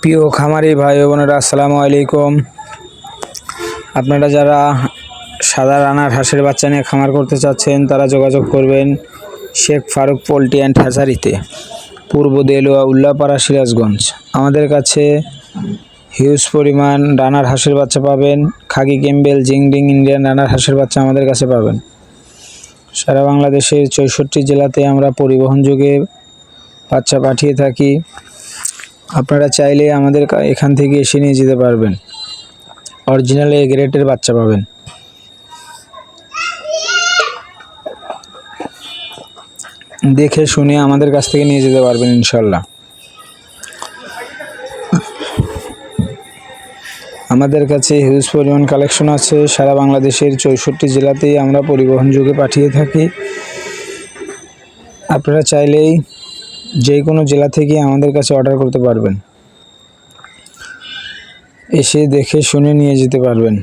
প্রিয় খামারি ভাই বোনেরা, আসসালামু আলাইকুম। আপনারা যারা সাদা রানার হাঁসের বাচ্চা নিয়ে খামার করতে চাচ্ছেন, তারা যোগাযোগ করবেন শেখ ফারুক পোলট্রি অ্যান্ড হ্যাচারিতে পূর্ব দেলুয়া উল্লাপাড়া সিরাজগঞ্জ। আমাদের কাছে হিউজ পরিমাণ রানার হাঁসের বাচ্চা পাবেন, খাগি ক্যাম্বেল জিংডিং ইন্ডিয়ান রানার হাঁসের বাচ্চা আমাদের কাছে পাবেন। সারা বাংলাদেশের চৌষট্টি জেলাতে আমরা পরিবহন যুগে বাচ্চা পাঠিয়ে থাকি। আপনারা চাইলে আমাদের এখান থেকে এসে নিয়ে যেতে পারবেন। অরিজিনাল এ গ্রেটের বাচ্চা পাবেন। দেখে শুনে আমাদের কাছ থেকে নিয়ে যেতে পারবেন ইনশাল্লাহ। আমাদের কাছে হিউজ পরিমাণ কালেকশন আছে। সারা বাংলাদেশের চৌষট্টি জেলাতেই আমরা পরিবহন যুগে পাঠিয়ে থাকি। আপনারা চাইলেই যে কোনো জেলা থেকে আমাদের কাছে অর্ডার করতে পারবেন। এসে দেখে শুনে নিয়ে যেতে পারবেন।